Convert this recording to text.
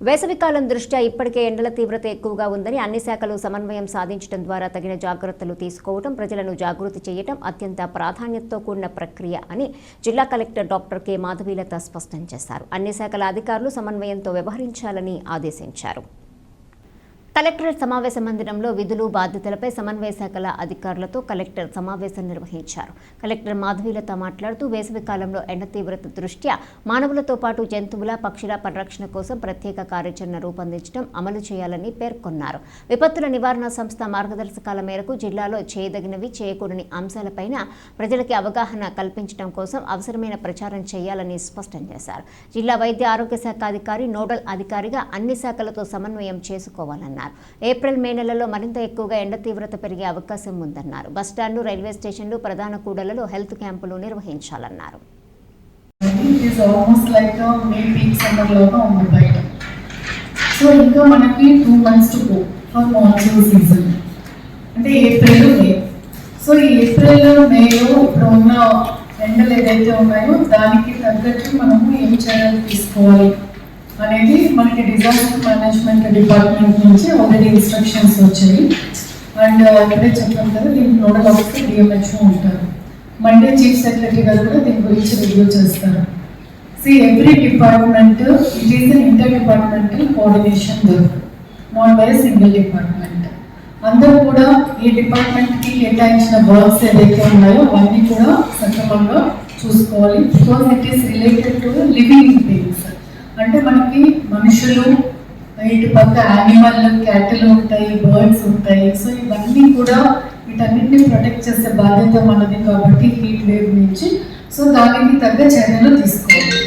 వేసవికాలం దృష్ట్యా ఇప్పటికే ఎండల తీవ్రత ఎక్కువగా ఉందని అన్ని శాఖలు సమన్వయం సాధించడం ద్వారా తగిన జాగ్రత్తలు తీసుకోవడం ప్రజలను జాగృతి చేయటం అత్యంత ప్రాధాన్యతతో కూడిన ప్రక్రియ అని జిల్లా కలెక్టర్ డాక్టర్ కె. మాధవీలత స్పష్టం చేశారు. అన్ని శాఖల అధికారులు సమన్వయంతో వ్యవహరించాలని ఆదేశించారు. కలెక్టరేట్ సమావేశ మందిరంలో విధులు బాధ్యతలపై సమన్వయ శాఖల అధికారులతో కలెక్టర్ సమావేశం నిర్వహించారు. కలెక్టర్ మాధవీలత మాట్లాడుతూ వేసవి కాలంలో ఎండ తీవ్రత దృష్ట్యా మానవులతో పాటు జంతువుల పక్షుల పరిరక్షణ కోసం ప్రత్యేక కార్యాచరణ రూపొందించడం అమలు చేయాలని పేర్కొన్నారు. విపత్తుల నివారణ సంస్థ మార్గదర్శకాల మేరకు జిల్లాలో చేయదగినవి చేయకూడని అంశాలపైన ప్రజలకి అవగాహన కల్పించడం కోసం అవసరమైన ప్రచారం చేయాలని స్పష్టం చేశారు. జిల్లా వైద్య ఆరోగ్య శాఖ అధికారి నోడల్ అధికారిగా అన్ని శాఖలతో సమన్వయం చేసుకోవాలన్నారు. ఏప్రిల్ మే నెలలో మరింత ఎక్కువగా ఎండ తీవ్రత పెరిగే అవకాశం ఉందన్నారు. బస్టాండ్లు రైల్వే స్టేషన్లు ప్రధాన కూడలలో హెల్త్ క్యాంపులు నిర్వహించాలన్నారు. సో ఇంకా మనకి two months to go for monsoon season అంటే ఏప్రిల్ మే సో ఈ ఏప్రిల్ మేలో ఇప్పుడు ఉన్న ఎండలు ఏదైతే ఉన్నాయో దానికి తగ్గట్టు మనము ఏం చర్యలు తీసుకోవాలి? మనకి డిజాస్టర్ మేనేజ్మెంట్ డిపార్ట్మెంట్ నుంచి ఆల్రెడీ ఇన్స్ట్రక్షన్స్ వచ్చాయి. అండ్ uh, ఇప్పుడే చెప్పాను కదా దీనికి నోడల్ ఆఫీసర్ డిఎంహెచ్ఓ ఉంటారు. మండే చీఫ్ సెక్రటరీ గారు కూడా దీని గురించి రివ్యూ చేస్తారు. See every department it is an inter departmental coordination work not by single department అందరూ కూడా ఈ డిపార్ట్మెంట్కి కేటాయించిన వర్క్స్ ఏదైతే ఉన్నాయో అవన్నీ కూడా సక్రమంగా చూసుకోవాలి. Because it is related to living things అంటే మనకి మనుషులు ఇటు పక్క యానిమల్ క్యాటిల్ ఉంటాయి బర్డ్స్ ఉంటాయి. సో ఇవన్నీ కూడా వీటన్నింటినీ ప్రొటెక్ట్ చేసే బాధ్యత మనది కాబట్టి హీట్ వేవ్ నుంచి. సో దానికి తగ్గ చర్యలు తీసుకోవాలి.